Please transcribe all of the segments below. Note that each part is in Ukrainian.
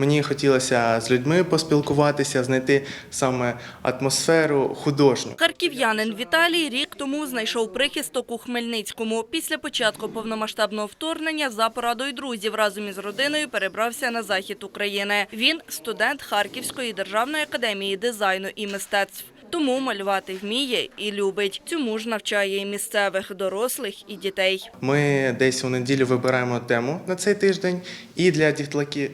Мені хотілося з людьми поспілкуватися, знайти саме атмосферу художню. Харків'янин Віталій рік тому знайшов прихисток у Хмельницькому. Після початку повномасштабного вторгнення за порадою друзів разом із родиною перебрався на захід України. Він студент Харківської державної академії дизайну і мистецтв. Тому малювати вміє і любить. Цьому ж навчає і місцевих дорослих і дітей. Ми десь у неділю вибираємо тему на цей тиждень, і для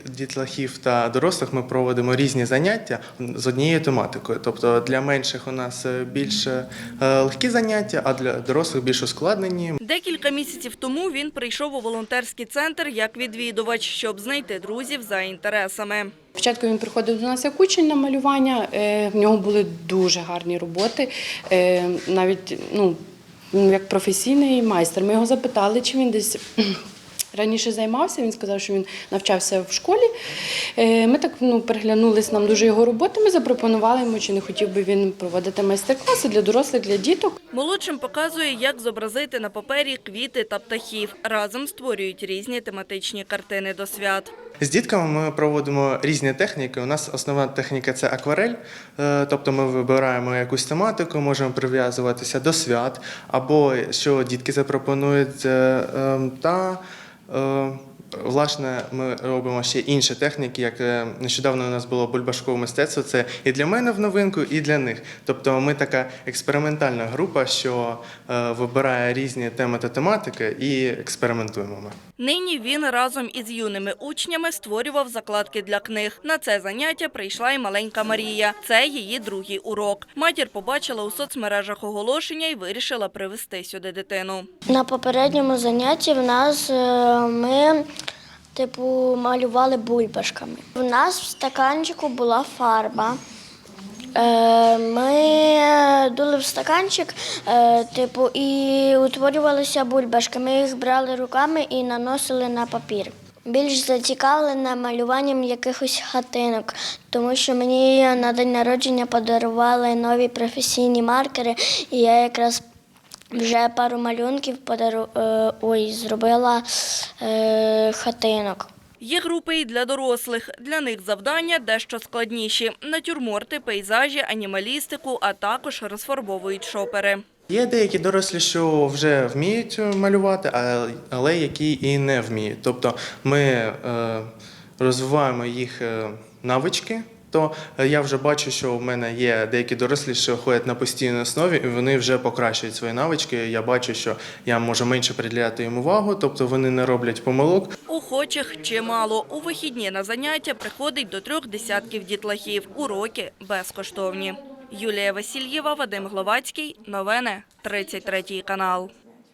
дітлахів та дорослих ми проводимо різні заняття з однією тематикою. Тобто для менших у нас е, більш е, легкі заняття, а для дорослих більш ускладнені. Декілька місяців тому він прийшов у волонтерський центр як відвідувач, щоб знайти друзів за інтересами. Спочатку він приходив до нас як учень на малювання. е, В нього були дуже гарні роботи, е, навіть ну, як професійний майстер. Ми його запитали, чи він десь. Раніше займався, він сказав, що він навчався в школі. Е, Ми так ну, переглянулись нам дуже його роботи. Ми запропонували йому, чи не хотів би він проводити майстер-класи для дорослих, для діток. Молодшим показує, як зобразити на папері квіти та птахів. Разом створюють різні тематичні картини до свят. З дітками ми проводимо різні техніки. У нас основна техніка це акварель, Е, тобто ми вибираємо якусь тематику, можемо прив'язуватися до свят, або що дітки запропонують. е, ем, Та е, власне ми робимо ще інші техніки. Як е, нещодавно у нас було бульбашкове мистецтво. Це і для мене в новинку, і для них. Тобто ми така експериментальна група, що е, вибирає різні теми та тематики і експериментуємо ми. Нині він разом із юними учнями створював закладки для книг. На це заняття прийшла і маленька Марія. Це її другий урок. Матір побачила у соцмережах оголошення і вирішила привезти сюди дитину. На попередньому занятті в нас е, ми типу малювали бульбашками. У нас в стаканчику була фарба. Е, Ми дули в стаканчик, е, типу, і утворювалися бульбашки. Ми їх брали руками і наносили на папір. Більш зацікавлена малюванням якихось хатинок, тому що мені на день народження подарували нові професійні маркери, і я якраз вже пару малюнків подару... е, ой, зробила е, хатинок. Є групи і для дорослих. Для них завдання дещо складніші: натюрморти, пейзажі, анімалістику, а також розфарбовують шопери. Є деякі дорослі, що вже вміють малювати, але які і не вміють. Тобто ми е, розвиваємо їх е, навички. То е, я вже бачу, що в мене є деякі дорослі, що ходять на постійній основі, і вони вже покращують свої навички. Я бачу, що я можу менше приділяти їм увагу, тобто вони не роблять помилок. Охочих чимало. У вихідні на заняття приходить до трьох десятків дітлахів. Уроки безкоштовні. Юлія Васильєва, Вадим Гловацький. Новини 33 канал.